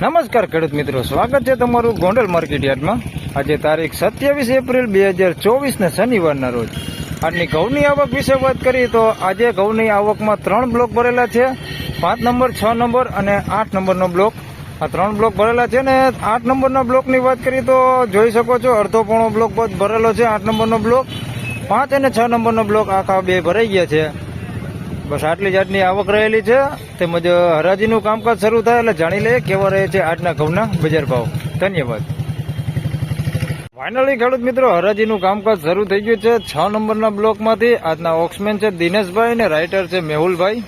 નમસ્કાર ખેડૂત મિત્રો, સ્વાગત છે તમારું ગોંડલ માર્કેટ યાર્ડમાં. આજે તારીખ સત્યાવીસ એપ્રિલ બે હજાર ચોવીસને શનિવારના રોજ. આજની ઘઉંની આવક વિશે વાત કરીએ તો આજે ઘઉંની આવકમાં ત્રણ બ્લોક ભરેલા છે. પાંચ નંબર, છ નંબર અને આઠ નંબરનો બ્લોક. આ ત્રણ બ્લોક ભરેલા છે ને આઠ નંબરના બ્લોકની વાત કરીએ તો જોઈ શકો છો અડધો પોણો બ્લોક ભરેલો છે આઠ નંબરનો બ્લોક. પાંચ અને છ નંબરનો બ્લોક આખા બે ભરાઈ ગયા છે. બસ આટલી જાતની આવક રહેલી છે. તેમજ હરાજીનું કામકાજ શરૂ થાય એટલે જાણી લઈએ કેવા રહે છે આજના ઘઉંના બજાર ભાવ. ધન્યવાદ. ફાઇનલી ખેડૂત મિત્રો, હરાજીનું કામકાજ શરૂ થઈ ગયું છે. છ નંબરના બ્લોકમાંથી આજના ઓક્સમેન છે દિનેશભાઈ અને રાઇટર છે મેહુલભાઈ.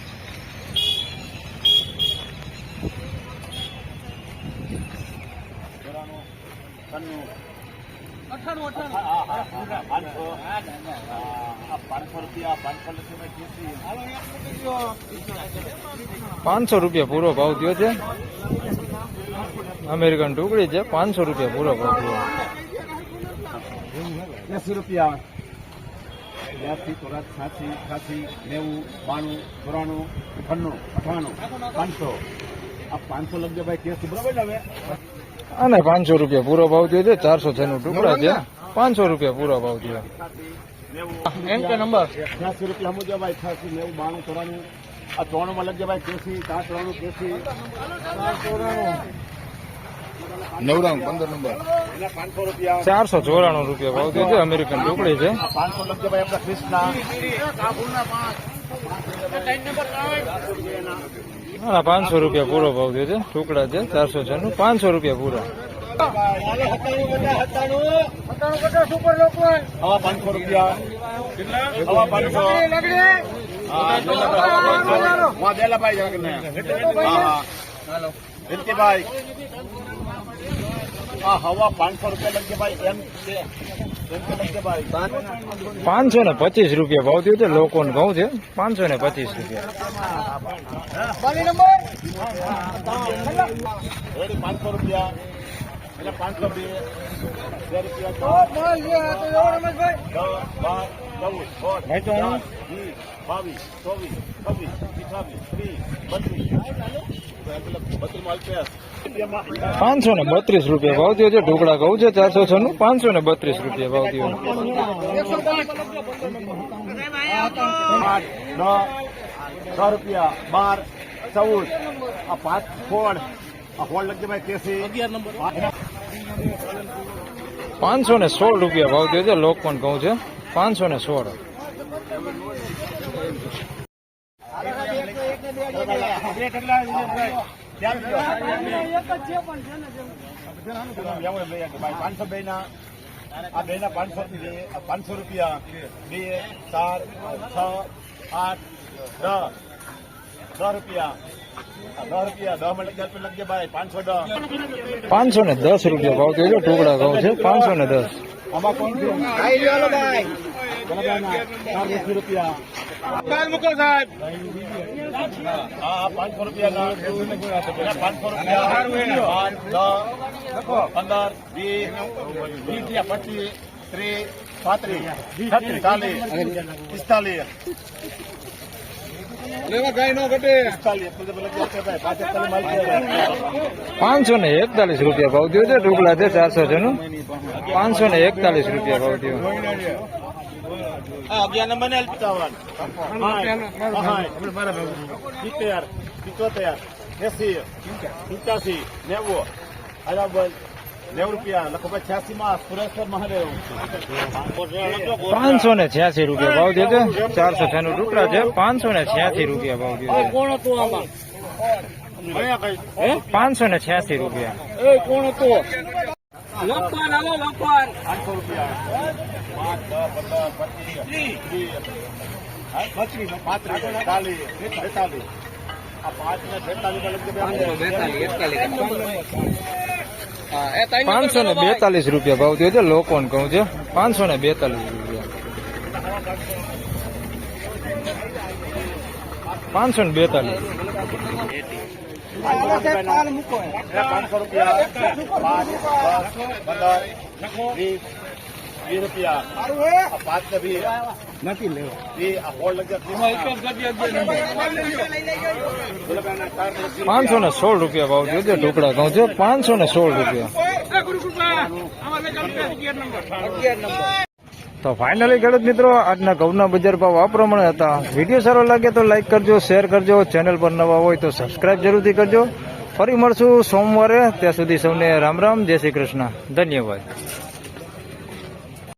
પાંચસો રૂપિયા પૂરો ભાવ થયો છે. અમેરિકન ટુકડી છે, પાંચસો રૂપિયા પૂરો ભાવ થયો. એસી રૂપિયા. બ્યાસી ચોરાસી છ્યાસી છ્યાસી નેવું, બાણું, ચોરાણું અઠાણું અઠાણું પાંચસો. આ પાંચસો લગજો ભાઈ, કેસી બરાબર હવે અને પાંચસો રૂપિયા પૂરો ભાવ થયો છે ચારસો છ નું ટુકડા છે પાંચસો રૂપિયા પૂરો ભાવ થયો એમ કે નંબર? છ્યાસી રૂપિયા સમજો ભાઈ છ્યાસી નેવું બાણું ચોરાણું. આ ત્રણમાં લગજો ભાઈ કેસી ચાર ત્રણું કેસી. નવરાણું પંદર નંબર. પાંચસો રૂપિયા ચારસો ચોરાણું રૂપિયા ભાવ થયો છે અમેરિકન ટુકડી છે. પાંચસો લગજો ભાઈ આપણા ક્રિષ્ના ના પાંચસો રૂપિયા પૂરો ભાવ થયો છે ટુકડા છે ચારસો છ નું પાંચસો રૂપિયા પૂરા પાંચસો રૂપિયા હવા પાંચસો રૂપિયા લગજે ભાઈ એમ છે પાંચસો ને પચીસ રૂપિયા ભાવ થયો છે લોકોને ઘઉં છે. પાંચસો ને પચીસ રૂપિયા. પાંચસો રૂપિયા. પાંચસો બે રૂપિયા ચૌદ સોળ ભાઈ તો ચાર, વીસ બાવીસ ચોવીસ છવ્વીસ ત્રીસ બત્રીસ. પાંચસો ને બત્રીસ રૂપિયા ભાવ થયો છે. ઢોકળા ઘઉં છે ચારસો છ નું. પાંચસો ને બત્રીસ રૂપિયા ભાવ થયો છ. રૂપિયા બાર ચૌદ. આ પાંચ ફોડ. આ ફોડ લખજે ભાઈ તેસી અગિયાર નંબર. પાંચસો ને સોળ રૂપિયા ભાવ થયો છે. લોક પણ ઘઉં છે. પાંચસો ને સોળ. પાંચસો બે ના આ બે ના પાંચસો પાંચસો રૂપિયા બે ચાર છ આઠ દસ દસ રૂપિયા આ દસ રૂપિયા દસમાં લગજે લગજે ભાઈ પાંચસો દસ. પાંચસો ને દસ રૂપિયા ભાવ થયો છે ટુકડા ભાવ છે પાંચસો ને દસ. પંદર વીસ પચીસ ત્રીસ પાંત્રીસ છત્રીસ ચાલીસ પિસ્તાલીસ. પાંચસો ને એકતાલીસ રૂપિયા ભાવ થયો છે ટુકડા છે ચારસો છે નું. પાંચસો ને એકતાલીસ રૂપિયા ભાવ થયો. અગિયાર નંબર ને સિત્તેર પિચોતેર એસી પંચ્યાસી નેવું. હજાર નેવું રૂપિયા લખો છ્યાસી માં સુરેશ્વર મહાદેવ. પાંચસો ને છ્યાસી રૂપિયા ભાવ થયો ચારસો છ નું ટુકડા છે. પાંચસો ને છ્યાસી રૂપિયા ભાવ છે કોણ હતું આમાં? પાંચસો ને છ્યાસી રૂપિયા. કોણ હતું? ચાલીસ બેતાલીસ આ પાંચ ને બેતાલીસ પાંચસો ને બેતાલીસ રૂપિયા ભાવ થયો છે લોકોને કહું છે. પાંચસો ને બેતાલીસ રૂપિયા. પાંચસો ને બેતાલીસ. પાંચસો રૂપિયા વીસ વીસ રૂપિયા પાંચ ને વીસ નથી લેવો. એ આ હોળ લગ્યા પાંચસો ને સોળ રૂપિયા ભાવ જોજો ઢોકળા કહું છું પાંચસો ને સોળ રૂપિયા. તો ફાઇનલી ખેડૂત મિત્રો આજના ઘઉંના બજાર ભાવ આ પ્રમાણે હતા. વીડિયો સારો લાગે તો લાઇક કરજો શેર કરજો. ચેનલ પર નવા હોય તો સબસ્ક્રાઇબ જરૂરથી કરજો. ફરી મળશું સોમવારે. ત્યાં સુધી સૌને રામ રામ. જય શ્રી કૃષ્ણ. ધન્યવાદ.